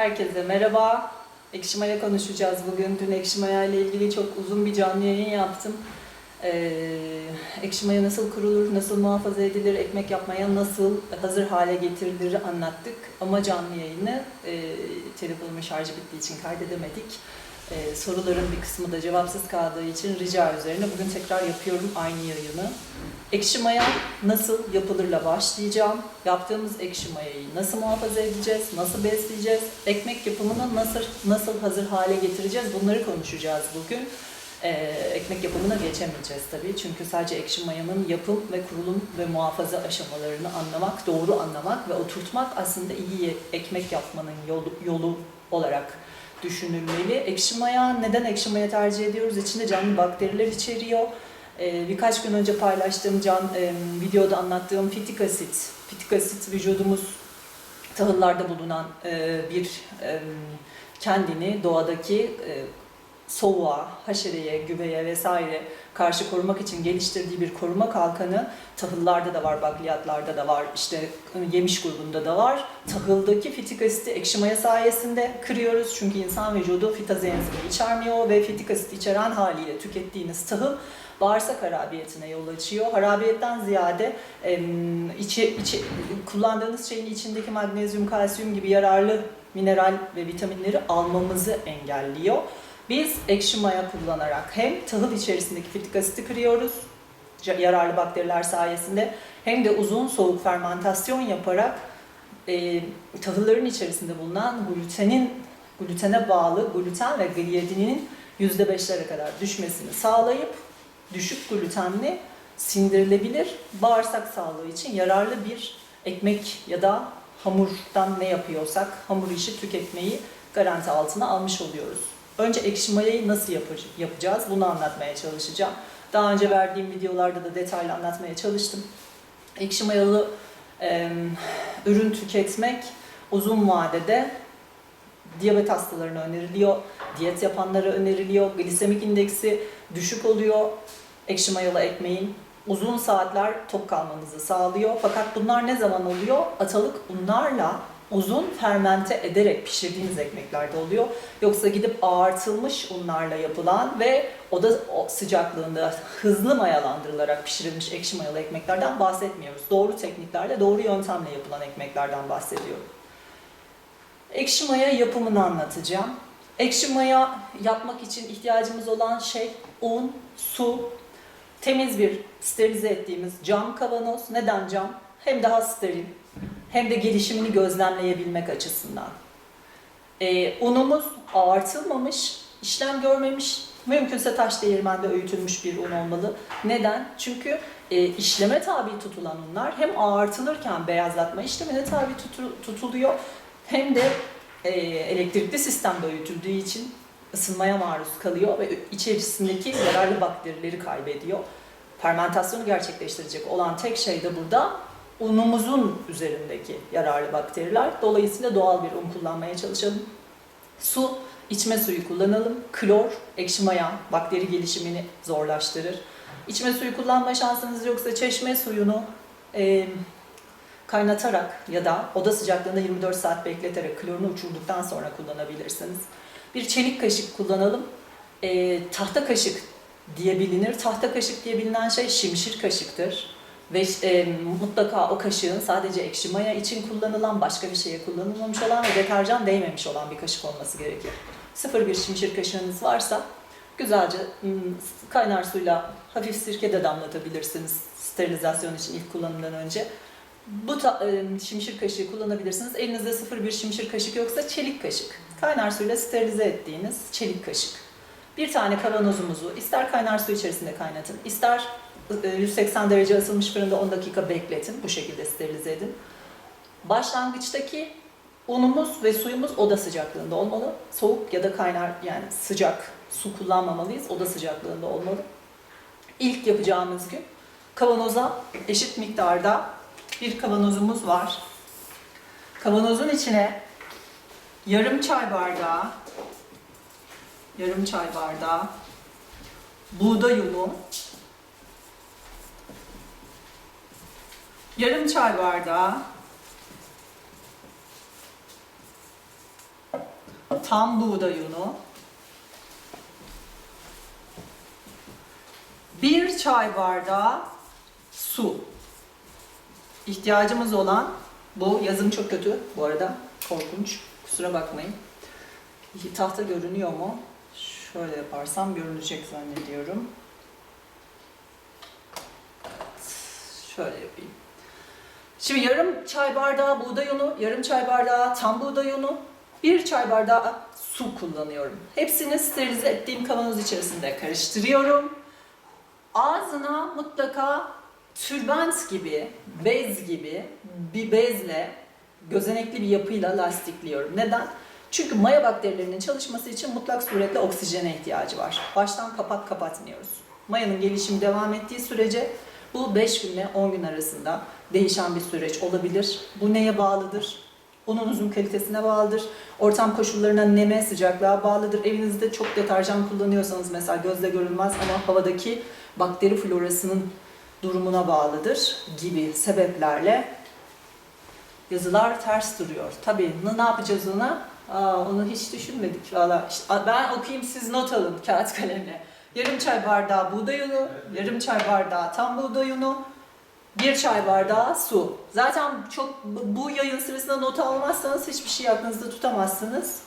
Herkese merhaba. Ekşi Maya konuşacağız bugün. Dün Ekşi Maya ile ilgili çok uzun bir canlı yayın yaptım. Ee, ekşi nasıl kurulur, nasıl muhafaza edilir, ekmek yapmaya nasıl hazır hale getirilir anlattık. Ama canlı yayını e, telefonumun şarjı bittiği için kaydedemedik. Ee, soruların bir kısmı da cevapsız kaldığı için rica üzerine bugün tekrar yapıyorum aynı yayını. Ekşi maya nasıl yapılırla başlayacağım. Yaptığımız ekşi mayayı nasıl muhafaza edeceğiz, nasıl besleyeceğiz, ekmek yapımını nasıl nasıl hazır hale getireceğiz bunları konuşacağız bugün. Ee, ekmek yapımına geçemeyeceğiz tabii çünkü sadece ekşi mayanın yapım ve kurulum ve muhafaza aşamalarını anlamak, doğru anlamak ve oturtmak aslında iyi ekmek yapmanın yolu, yolu olarak düşünülmeli. Ekşi maya neden ekşi maya tercih ediyoruz? İçinde canlı bakteriler içeriyor. Ee, birkaç gün önce paylaştığım can e, videoda anlattığım fitik asit. Fitik asit vücudumuz tahıllarda bulunan e, bir e, kendini doğadaki soğuğa, haşereye, güveye vesaire karşı korumak için geliştirdiği bir koruma kalkanı tahıllarda da var, bakliyatlarda da var, işte yemiş grubunda da var. Tahıldaki fitik asiti ekşi maya sayesinde kırıyoruz çünkü insan vücudu fitaz enzimi içermiyor ve fitik asit içeren haliyle tükettiğiniz tahıl bağırsak harabiyetine yol açıyor. Harabiyetten ziyade içi, içi, kullandığınız şeyin içindeki magnezyum, kalsiyum gibi yararlı mineral ve vitaminleri almamızı engelliyor. Biz ekşi maya kullanarak hem tahıl içerisindeki fitik asiti kırıyoruz, yararlı bakteriler sayesinde, hem de uzun soğuk fermentasyon yaparak e, tahılların içerisinde bulunan glutenin, glutene bağlı gluten ve gliadinin %5'lere kadar düşmesini sağlayıp düşük glutenli, sindirilebilir, bağırsak sağlığı için yararlı bir ekmek ya da hamurdan ne yapıyorsak hamur işi tüketmeyi garanti altına almış oluyoruz. Önce ekşi mayayı nasıl yapacağız bunu anlatmaya çalışacağım. Daha önce verdiğim videolarda da detaylı anlatmaya çalıştım. Ekşi mayalı e, ürün tüketmek uzun vadede diyabet hastalarına öneriliyor, diyet yapanlara öneriliyor, glisemik indeksi düşük oluyor, ekşi mayalı ekmeğin uzun saatler tok kalmanızı sağlıyor. Fakat bunlar ne zaman oluyor? Atalık unlarla uzun fermente ederek pişirdiğiniz ekmeklerde oluyor. Yoksa gidip ağartılmış unlarla yapılan ve oda sıcaklığında hızlı mayalandırılarak pişirilmiş ekşi mayalı ekmeklerden bahsetmiyoruz. Doğru tekniklerle, doğru yöntemle yapılan ekmeklerden bahsediyorum. Ekşi maya yapımını anlatacağım. Ekşi maya yapmak için ihtiyacımız olan şey un, su, temiz bir sterilize ettiğimiz cam kavanoz. Neden cam? Hem daha steril hem de gelişimini gözlemleyebilmek açısından. Ee, unumuz ağartılmamış, işlem görmemiş, mümkünse taş değirmende öğütülmüş bir un olmalı. Neden? Çünkü e, işleme tabi tutulan unlar hem ağartılırken beyazlatma işlemine tabi tutu- tutuluyor hem de e, elektrikli sistemde öğütüldüğü için ısınmaya maruz kalıyor ve içerisindeki yararlı bakterileri kaybediyor. Fermentasyonu gerçekleştirecek olan tek şey de burada unumuzun üzerindeki yararlı bakteriler. Dolayısıyla doğal bir un kullanmaya çalışalım. Su, içme suyu kullanalım. Klor, ekşi maya bakteri gelişimini zorlaştırır. İçme suyu kullanma şansınız yoksa çeşme suyunu e, kaynatarak ya da oda sıcaklığında 24 saat bekleterek klorunu uçurduktan sonra kullanabilirsiniz. Bir çelik kaşık kullanalım. E, tahta kaşık diye bilinir. Tahta kaşık diye bilinen şey şimşir kaşıktır. Ve e, mutlaka o kaşığın sadece ekşi maya için kullanılan, başka bir şeye kullanılmamış olan ve deterjan değmemiş olan bir kaşık olması gerekir. Sıfır bir şimşir kaşığınız varsa güzelce kaynar suyla hafif sirke de damlatabilirsiniz sterilizasyon için ilk kullanımdan önce. Bu ta, e, şimşir kaşığı kullanabilirsiniz. Elinizde sıfır bir şimşir kaşık yoksa çelik kaşık. Kaynar suyla sterilize ettiğiniz çelik kaşık. Bir tane kavanozumuzu ister kaynar su içerisinde kaynatın, ister 180 derece ısınmış fırında 10 dakika bekletin. Bu şekilde sterilize edin. Başlangıçtaki unumuz ve suyumuz oda sıcaklığında olmalı. Soğuk ya da kaynar yani sıcak su kullanmamalıyız. Oda sıcaklığında olmalı. İlk yapacağımız gün kavanoza eşit miktarda bir kavanozumuz var. Kavanozun içine yarım çay bardağı yarım çay bardağı buğday unu yarım çay bardağı tam buğday unu. Bir çay bardağı su. İhtiyacımız olan bu. Yazım çok kötü bu arada. Korkunç. Kusura bakmayın. Tahta görünüyor mu? Şöyle yaparsam görünecek zannediyorum. Şöyle yapayım. Şimdi yarım çay bardağı buğday unu, yarım çay bardağı tam buğday unu, bir çay bardağı su kullanıyorum. Hepsini sterilize ettiğim kavanoz içerisinde karıştırıyorum. Ağzına mutlaka tülbent gibi, bez gibi bir bezle, gözenekli bir yapıyla lastikliyorum. Neden? Çünkü maya bakterilerinin çalışması için mutlak suretle oksijene ihtiyacı var. Baştan kapat kapatmıyoruz. Mayanın gelişimi devam ettiği sürece bu 5 günle 10 gün arasında değişen bir süreç olabilir. Bu neye bağlıdır? Ununuzun kalitesine bağlıdır. Ortam koşullarına, neme, sıcaklığa bağlıdır. Evinizde çok deterjan kullanıyorsanız mesela gözle görülmez ama havadaki bakteri florasının durumuna bağlıdır gibi sebeplerle yazılar ters duruyor. Tabii ne- yapacağız ona? Aa, onu hiç düşünmedik valla. İşte, ben okuyayım siz not alın kağıt kalemle. Yarım çay bardağı buğday unu, yarım çay bardağı tam buğday unu, bir çay bardağı su. Zaten çok bu yayın sırasında not almazsanız hiçbir şey aklınızda tutamazsınız.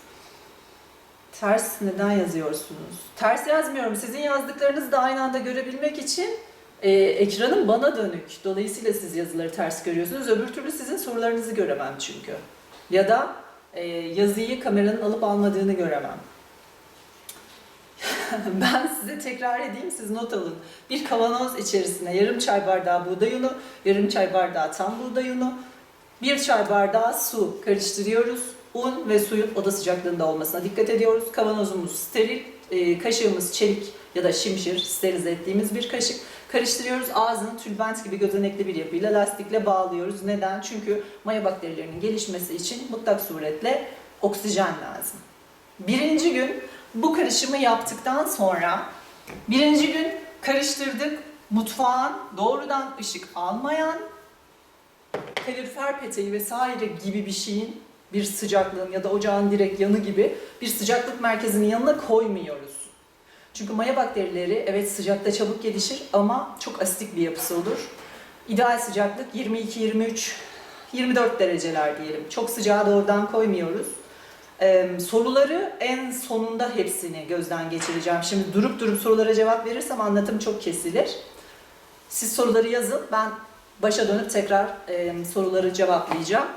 Ters neden yazıyorsunuz? Ters yazmıyorum. Sizin yazdıklarınızı da aynı anda görebilmek için e, ekranım bana dönük. Dolayısıyla siz yazıları ters görüyorsunuz. Öbür türlü sizin sorularınızı göremem çünkü. Ya da e, yazıyı kameranın alıp almadığını göremem. ben size tekrar edeyim, siz not alın. Bir kavanoz içerisine yarım çay bardağı buğday unu, yarım çay bardağı tam buğday unu, bir çay bardağı su karıştırıyoruz. Un ve suyun oda sıcaklığında olmasına dikkat ediyoruz. Kavanozumuz steril, e, kaşığımız çelik ya da şimşir, sterilize ettiğimiz bir kaşık. Karıştırıyoruz. Ağzını tülbent gibi gözenekli bir yapıyla lastikle bağlıyoruz. Neden? Çünkü maya bakterilerinin gelişmesi için mutlak suretle oksijen lazım. Birinci gün bu karışımı yaptıktan sonra birinci gün karıştırdık. Mutfağın doğrudan ışık almayan kalorifer peteği vesaire gibi bir şeyin bir sıcaklığın ya da ocağın direkt yanı gibi bir sıcaklık merkezinin yanına koymuyoruz. Çünkü maya bakterileri evet sıcakta çabuk gelişir ama çok asitik bir yapısı olur. İdeal sıcaklık 22, 23, 24 dereceler diyelim. Çok sıcağı doğrudan koymuyoruz. Soruları en sonunda hepsini gözden geçireceğim. Şimdi durup durup sorulara cevap verirsem anlatım çok kesilir. Siz soruları yazın. Ben başa dönüp tekrar e, soruları cevaplayacağım.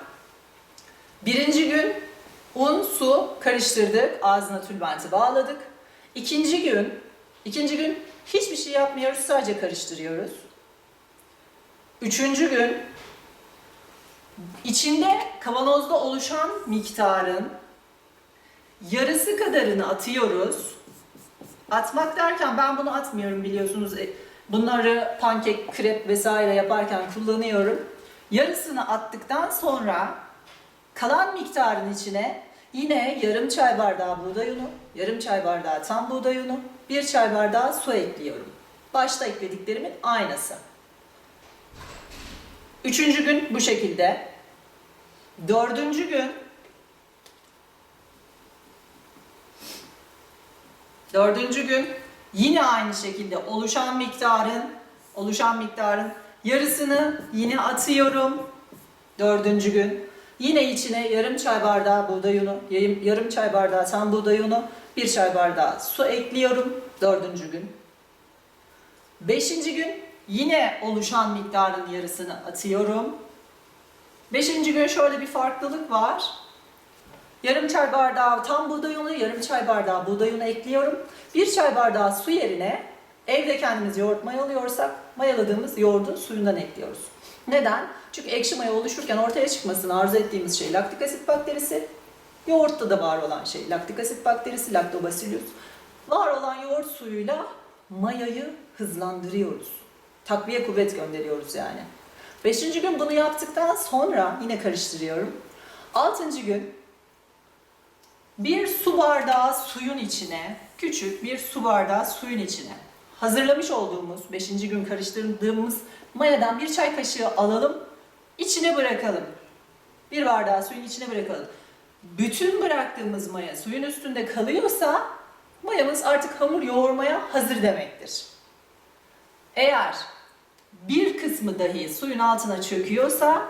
Birinci gün un, su karıştırdık. Ağzına tülbenti bağladık. İkinci gün, ikinci gün hiçbir şey yapmıyoruz. Sadece karıştırıyoruz. Üçüncü gün içinde kavanozda oluşan miktarın yarısı kadarını atıyoruz. Atmak derken ben bunu atmıyorum biliyorsunuz. E, Bunları pankek, krep vesaire yaparken kullanıyorum. Yarısını attıktan sonra kalan miktarın içine yine yarım çay bardağı buğday unu, yarım çay bardağı tam buğday unu, bir çay bardağı su ekliyorum. Başta eklediklerimin aynısı. Üçüncü gün bu şekilde. Dördüncü gün Dördüncü gün yine aynı şekilde oluşan miktarın oluşan miktarın yarısını yine atıyorum. Dördüncü gün yine içine yarım çay bardağı buğday unu, yarım, çay bardağı tam buğday unu, bir çay bardağı su ekliyorum. Dördüncü gün. Beşinci gün yine oluşan miktarın yarısını atıyorum. Beşinci gün şöyle bir farklılık var. Yarım çay bardağı tam buğday unu, yarım çay bardağı buğday unu ekliyorum. Bir çay bardağı su yerine evde kendimiz yoğurt mayalıyorsak mayaladığımız yoğurdun suyundan ekliyoruz. Neden? Çünkü ekşi maya oluşurken ortaya çıkmasını arzu ettiğimiz şey laktik asit bakterisi. Yoğurtta da var olan şey laktik asit bakterisi, lactobacillus. Var olan yoğurt suyuyla mayayı hızlandırıyoruz. Takviye kuvvet gönderiyoruz yani. Beşinci gün bunu yaptıktan sonra yine karıştırıyorum. Altıncı gün bir su bardağı suyun içine, küçük bir su bardağı suyun içine hazırlamış olduğumuz, 5. gün karıştırdığımız mayadan bir çay kaşığı alalım, içine bırakalım. Bir bardağı suyun içine bırakalım. bütün bıraktığımız maya suyun üstünde kalıyorsa mayamız artık hamur yoğurmaya hazır demektir. Eğer bir kısmı dahi suyun altına çöküyorsa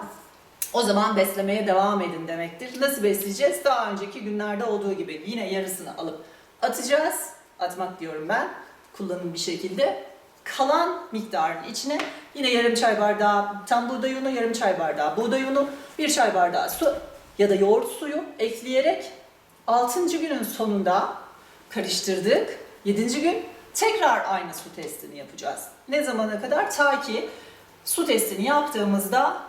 o zaman beslemeye devam edin demektir. Nasıl besleyeceğiz? Daha önceki günlerde olduğu gibi yine yarısını alıp atacağız. Atmak diyorum ben. Kullanın bir şekilde. Kalan miktarın içine yine yarım çay bardağı tam buğday unu, yarım çay bardağı buğday unu, bir çay bardağı su ya da yoğurt suyu ekleyerek 6. günün sonunda karıştırdık. 7. gün tekrar aynı su testini yapacağız. Ne zamana kadar? Ta ki su testini yaptığımızda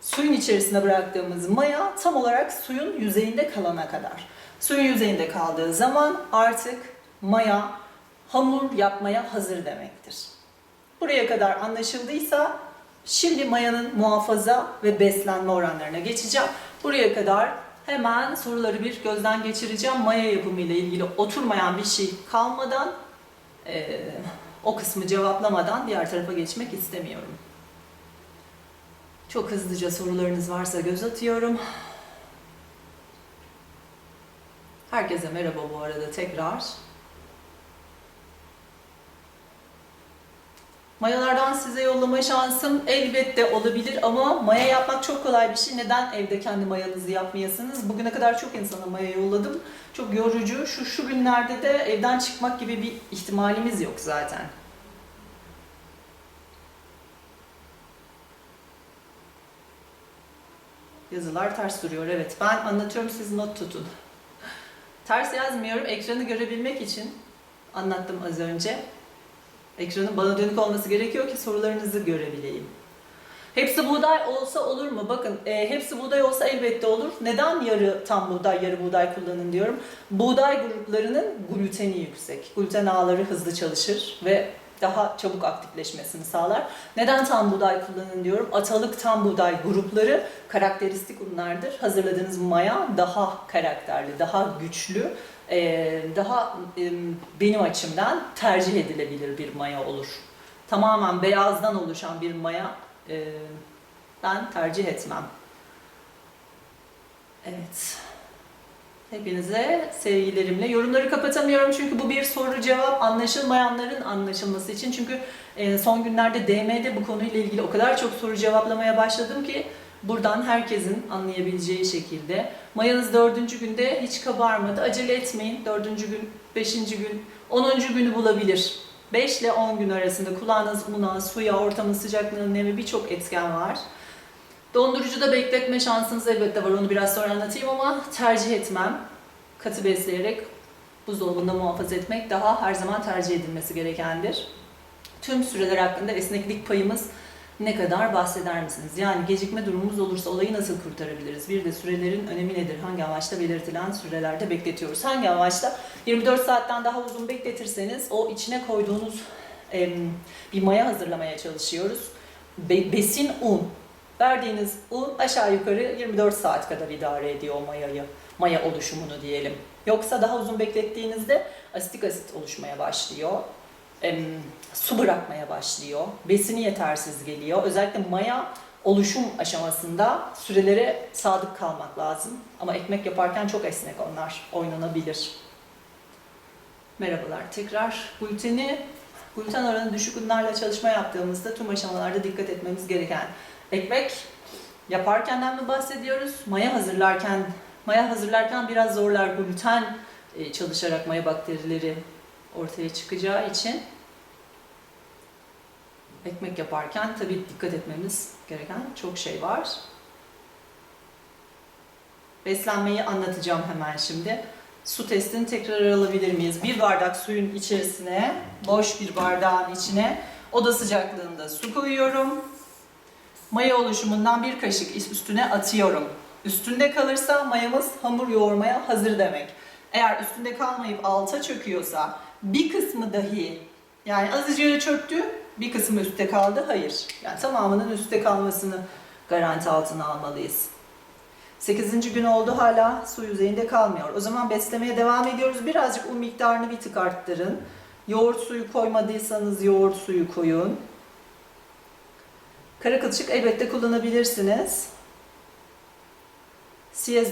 suyun içerisine bıraktığımız maya tam olarak suyun yüzeyinde kalana kadar. Suyun yüzeyinde kaldığı zaman artık maya hamur yapmaya hazır demektir. Buraya kadar anlaşıldıysa şimdi mayanın muhafaza ve beslenme oranlarına geçeceğim. Buraya kadar hemen soruları bir gözden geçireceğim. Maya yapımı ile ilgili oturmayan bir şey kalmadan eee, o kısmı cevaplamadan diğer tarafa geçmek istemiyorum. Çok hızlıca sorularınız varsa göz atıyorum. Herkese merhaba bu arada tekrar. Mayalardan size yollama şansım elbette olabilir ama maya yapmak çok kolay bir şey. Neden evde kendi mayanızı yapmayasınız? Bugüne kadar çok insana maya yolladım. Çok yorucu. Şu şu günlerde de evden çıkmak gibi bir ihtimalimiz yok zaten. Yazılar ters duruyor. Evet ben anlatıyorum siz not tutun. Ters yazmıyorum. Ekranı görebilmek için anlattım az önce. Ekranın bana dönük olması gerekiyor ki sorularınızı görebileyim. Hepsi buğday olsa olur mu? Bakın e, hepsi buğday olsa elbette olur. Neden yarı tam buğday, yarı buğday kullanın diyorum. Buğday gruplarının gluteni yüksek. Gluten ağları hızlı çalışır ve daha çabuk aktifleşmesini sağlar. Neden tam buğday kullanın diyorum. Atalık tam buğday grupları karakteristik unlardır. Hazırladığınız maya daha karakterli, daha güçlü, e, daha e, benim açımdan tercih edilebilir bir maya olur. Tamamen beyazdan oluşan bir maya e, ben tercih etmem. Evet. Hepinize sevgilerimle. Yorumları kapatamıyorum çünkü bu bir soru cevap anlaşılmayanların anlaşılması için. Çünkü e, son günlerde DM'de bu konuyla ilgili o kadar çok soru cevaplamaya başladım ki buradan herkesin anlayabileceği şekilde. Mayanız dördüncü günde hiç kabarmadı. Acele etmeyin. Dördüncü gün, beşinci gün, onuncu günü bulabilir. 5 ile 10 gün arasında kulağınız una, suya, ortamın sıcaklığının nemi birçok etken var. Dondurucuda bekletme şansınız elbette var. Onu biraz sonra anlatayım ama tercih etmem. Katı besleyerek buzdolabında muhafaza etmek daha her zaman tercih edilmesi gerekendir. Tüm süreler hakkında esneklik payımız ne kadar bahseder misiniz? Yani gecikme durumumuz olursa olayı nasıl kurtarabiliriz? Bir de sürelerin önemi nedir? Hangi amaçla belirtilen sürelerde bekletiyoruz? Hangi amaçla? 24 saatten daha uzun bekletirseniz o içine koyduğunuz bir maya hazırlamaya çalışıyoruz. Be- besin un. Verdiğiniz un aşağı yukarı 24 saat kadar idare ediyor mayayı. Maya oluşumunu diyelim. Yoksa daha uzun beklettiğinizde asitik asit oluşmaya başlıyor. Em, su bırakmaya başlıyor. Besini yetersiz geliyor. Özellikle maya oluşum aşamasında sürelere sadık kalmak lazım. Ama ekmek yaparken çok esnek onlar. Oynanabilir. Merhabalar tekrar. Gluteni, gluten oranı düşük unlarla çalışma yaptığımızda tüm aşamalarda dikkat etmemiz gereken ekmek yaparkenden mi bahsediyoruz? Maya hazırlarken maya hazırlarken biraz zorlar gluten e, çalışarak maya bakterileri ortaya çıkacağı için ekmek yaparken tabii dikkat etmemiz gereken çok şey var. Beslenmeyi anlatacağım hemen şimdi. Su testini tekrar alabilir miyiz? Bir bardak suyun içerisine, boş bir bardağın içine oda sıcaklığında su koyuyorum. Maya oluşumundan bir kaşık üstüne atıyorum. Üstünde kalırsa mayamız hamur yoğurmaya hazır demek. Eğer üstünde kalmayıp alta çöküyorsa bir kısmı dahi yani azıcık çöktü bir kısmı üstte kaldı hayır. Yani tamamının üstte kalmasını garanti altına almalıyız. 8. gün oldu hala su yüzeyinde kalmıyor. O zaman beslemeye devam ediyoruz. Birazcık un miktarını bir tık arttırın. Yoğurt suyu koymadıysanız yoğurt suyu koyun. Kara kılçık elbette kullanabilirsiniz. Siyez